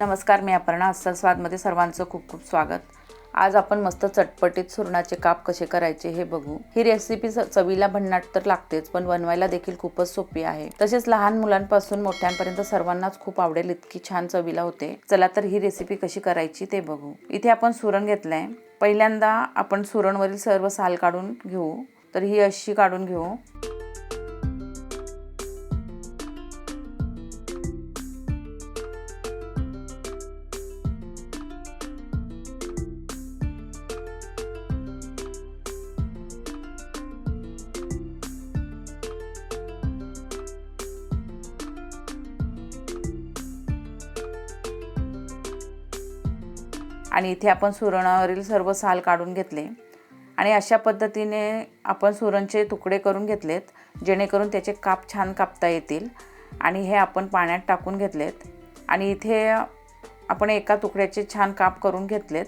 नमस्कार मी अपर्णा अस्सल स्वादमध्ये सर्वांचं खूप खूप स्वागत. आज आपण मस्त चटपटीत सुरणाचे काप कसे करायचे हे बघू. ही रेसिपी चवीला भन्नाट तर लागतेच पण बनवायला देखील खूपच सोपी आहे. तसेच लहान मुलांपासून मोठ्यांपर्यंत सर्वांनाच खूप आवडेल इतकी छान चवीला होते. चला तर ही रेसिपी कशी करायची ते बघू. इथे आपण सुरण घेतलंय. पहिल्यांदा आपण सुरणवरील सर्व साल काढून घेऊ. तर ही अशी काढून घेऊ. आणि इथे आपण सुरणावरील सर्व साल काढून घेतले. आणि अशा पद्धतीने आपण सुरणचे तुकडे करून घेतलेत जेणेकरून त्याचे काप छान कापता येतील. आणि हे आपण पाण्यात टाकून घेतलेत. आणि इथे आपण एका तुकड्याचे छान काप करून घेतलेत.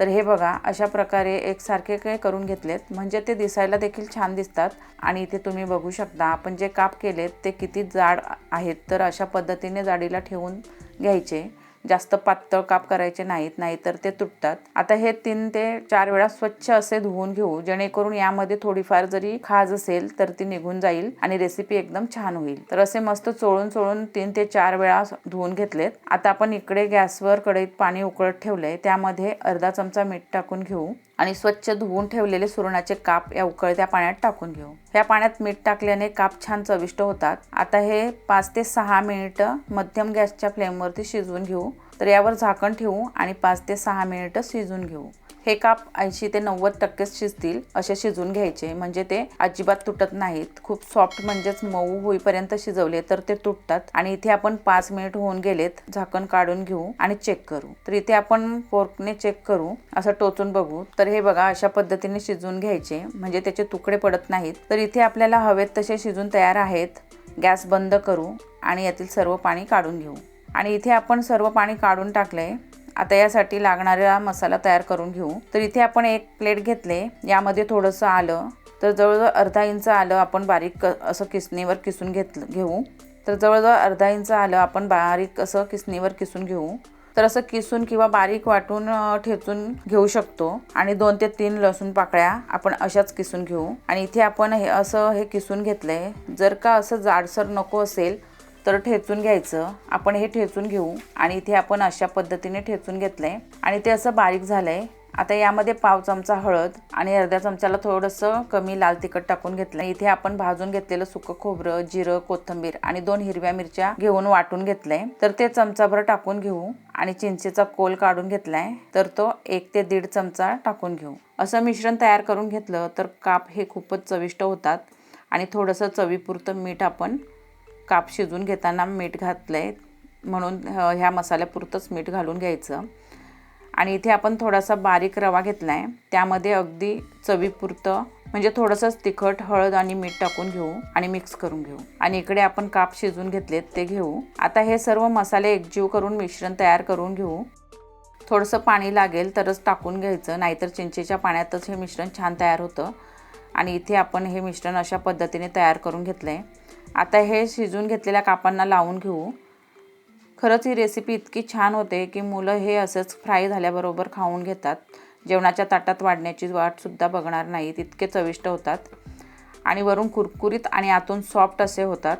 तर हे बघा अशा प्रकारे एकसारखे काय करून घेतलेत. म्हणजे ते दिसायला देखील छान दिसतात. आणि इथे तुम्ही बघू शकता आपण जे काप केलेत ते किती जाड आहेत. तर अशा पद्धतीने जाडीला ठेवून घ्यायचे. जास्त पातळ काप करायचे नाहीत नाहीतर ते तुटतात. आता हे तीन ते चार वेळा स्वच्छ असे धुवून घेऊ जेणेकरून यामध्ये थोडीफार जरी खाज असेल तर ती निघून जाईल आणि रेसिपी एकदम छान होईल. तर असे मस्त चोळून चोळून तीन ते चार वेळा धुवून घेतलेत. आता आपण इकडे गॅसवर कढईत पाणी उकळत ठेवलंय. त्यामध्ये अर्धा चमचा मीठ टाकून घेऊ. आणि स्वच्छ धुवून ठेवलेले सुरणाचे काप या उकळत्या पाण्यात टाकून घेऊ. या पाण्यात मीठ टाकल्याने काप छान चविष्ट होतात. आता हे पाच ते सहा मिनिटं मध्यम गॅसच्या फ्लेमवरती शिजवून घेऊ. तर यावर झाकण ठेवू आणि पाच ते सहा मिनिटं शिजून घेऊ. हे काप ऐंशी ते नव्वद टक्केच शिजतील असे शिजून घ्यायचे. म्हणजे ते अजिबात तुटत नाहीत. खूप सॉफ्ट म्हणजेच मऊ होईपर्यंत शिजवले तर ते तुटतात. आणि इथे आपण पाच मिनिट होऊन गेलेत. झाकण काढून घेऊ आणि चेक करू. तर इथे आपण फोर्कने चेक करू. असं टोचून बघू. तर हे बघा अशा पद्धतीने शिजवून घ्यायचे. म्हणजे त्याचे तुकडे पडत नाहीत. तर इथे आपल्याला हवेत तसे शिजून तयार आहेत. गॅस बंद करू आणि यातील सर्व पाणी काढून घेऊ. आणि इथे आपण सर्व पाणी काढून टाकले. आता यासाठी लागणारा मसाला तयार करून घेऊ. तर इथे आपण एक प्लेट घेतले. यामध्ये थोडंसं आलं. तर जवळजवळ अर्धा इंच आलं आपण बारीक क- असं किसणीवर किसून घेतलं घेऊ. तर जवळजवळ अर्धा इंच आलं आपण बारीक असं किसणीवर किसून घेऊ. तर असं किसून किंवा बारीक वाटून ठेचून घेऊ शकतो. आणि दोन ते तीन लसूण पाकळ्या आपण अशाच किसून घेऊ. आणि इथे आपण हे असं हे किसून घेतलंय. जर का असं जाडसर नको असेल तर ठेचून घ्यायचं. आपण हे ठेचून घेऊ. आणि इथे आपण अशा पद्धतीने ठेचून घेतलं आहे आणि ते असं बारीक झालं आहे आता यामध्ये पाव चमचा हळद आणि अर्ध्या चमच्याला थोडंसं कमी लाल तिखट टाकून घेतलं इथे आपण भाजून घेतलेलं सुकं खोबरं जिरं कोथिंबीर आणि दोन हिरव्या मिरच्या घेऊन वाटून घेतलंय. तर ते चमचाभर टाकून घेऊ. आणि चिंचेचा कोल काढून घेतलाय. तर तो एक ते दीड चमचा टाकून घेऊ. असं मिश्रण तयार करून घेतलं तर काप हे खूपच चविष्ट होतात. आणि थोडंसं चवीपुरतं मीठ आपण काप शिजून घेताना मीठ घातलं आहे म्हणून ह्या मसाल्यापुरतंच मीठ घालून घ्यायचं. आणि इथे आपण थोडासा बारीक रवा घेतला आहे त्यामध्ये अगदी चवीपुरतं म्हणजे थोडंसंच तिखट हळद आणि मीठ टाकून घेऊ आणि मिक्स करून घेऊ. आणि इकडे आपण काप शिजून घेतलेत ते घेऊ. आता हे सर्व मसाले एकजीव करून मिश्रण तयार करून घेऊ. थोडंसं पाणी लागेल तरच टाकून घ्यायचं नाहीतर चिंचेच्या पाण्यातच हे मिश्रण छान तयार होतं. आणि इथे आपण हे मिश्रण अशा पद्धतीने तयार करून घेतलं आहे आता हे शिजून घेतलेल्या कापांना लावून घेऊ. खरंच ही रेसिपी इतकी छान होते की मुलं हे असंच फ्राय झाल्याबरोबर खाऊन घेतात. जेवणाच्या ताटात वाढण्याची वाटसुद्धा बघणार नाहीत इतके चविष्ट होतात. आणि वरून कुरकुरीत आणि आतून सॉफ्ट असे होतात.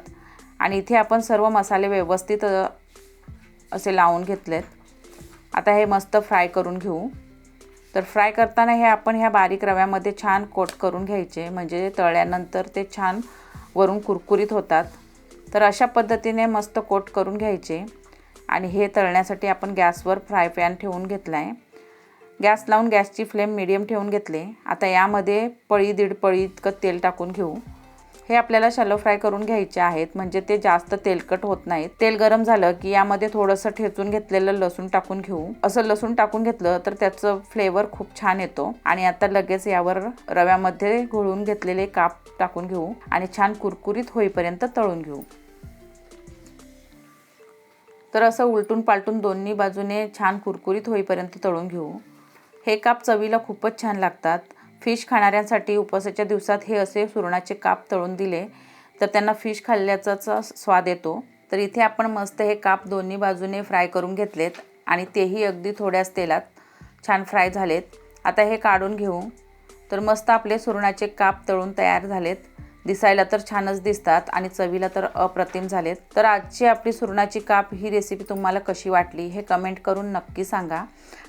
आणि इथे आपण सर्व मसाले व्यवस्थित असे लावून घेतलेत. आता हे मस्त फ्राय करून घेऊ. तर फ्राय करताना हे आपण ह्या बारीक रव्यामध्ये छान कोट करून घ्यायचे. म्हणजे तळल्यानंतर ते छान वरून कुरकुरीत होतात. तर अशा पद्धतीने मस्त कोट करून घ्यायचे. आणि हे तळण्यासाठी आपण गॅसवर फ्राय पॅन ठेवून घेतला आहे गॅस लावून गॅसची फ्लेम मिडियम ठेवून घेतले. आता यामध्ये पळी दीड पळी इतकं तेल टाकून घेऊ. हे आपल्याला शॅलो फ्राय करून घ्यायचे आहेत. म्हणजे ते जास्त तेलकट होत नाहीत तेल गरम झालं की यामध्ये थोडंसं ठेचून घेतलेलं लसूण टाकून घेऊ. असं लसूण टाकून घेतलं तर त्याचं फ्लेवर खूप छान येतो. आणि आता लगेच यावर रव्यामध्ये घोळून घेतलेले काप टाकून घेऊ. आणि छान कुरकुरीत होईपर्यंत तळून घेऊ. तर असं उलटून पालटून दोन्ही बाजूने छान कुरकुरीत होईपर्यंत तळून घेऊ. हे काप चवीला खूपच छान लागतात. फिश खाणाऱ्यांसाठी उपवासाच्या दिवसात हे असे सुरणाचे काप तळून दिले तर त्यांना फिश खाल्ल्याचाच स्वाद येतो. तर इथे आपण मस्त हे काप दोन्ही बाजूने फ्राय करून घेतलेत आणि तेही अगदी थोड्याच तेलात छान फ्राय झालेत. आता हे काढून घेऊ. तर मस्त आपले सुरणाचे काप तळून तयार झालेत. दिसायला तर छानच दिसतात आणि चवीला तर अप्रतिम झालेत. तर आजची आपली सुरणाची काप ही रेसिपी तुम्हाला कशी वाटली हे कमेंट करून नक्की सांगा.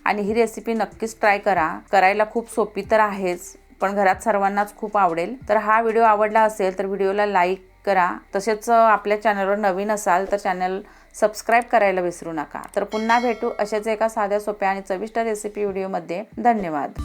आणि ही रेसिपी नक्कीच ट्राय करा. करायला खूप सोपी तर आहेच पण घरात सर्वांनाच खूप आवडेल. तर हा व्हिडिओ आवडला असेल तर व्हिडिओला लाईक करा. तसेच आपल्या चॅनलवर नवीन असाल तर चॅनल सबस्क्राईब करायला विसरू नका. तर पुन्हा भेटू अशाच एका साध्या सोप्या आणि चविष्ट रेसिपी व्हिडिओमध्ये धन्यवाद.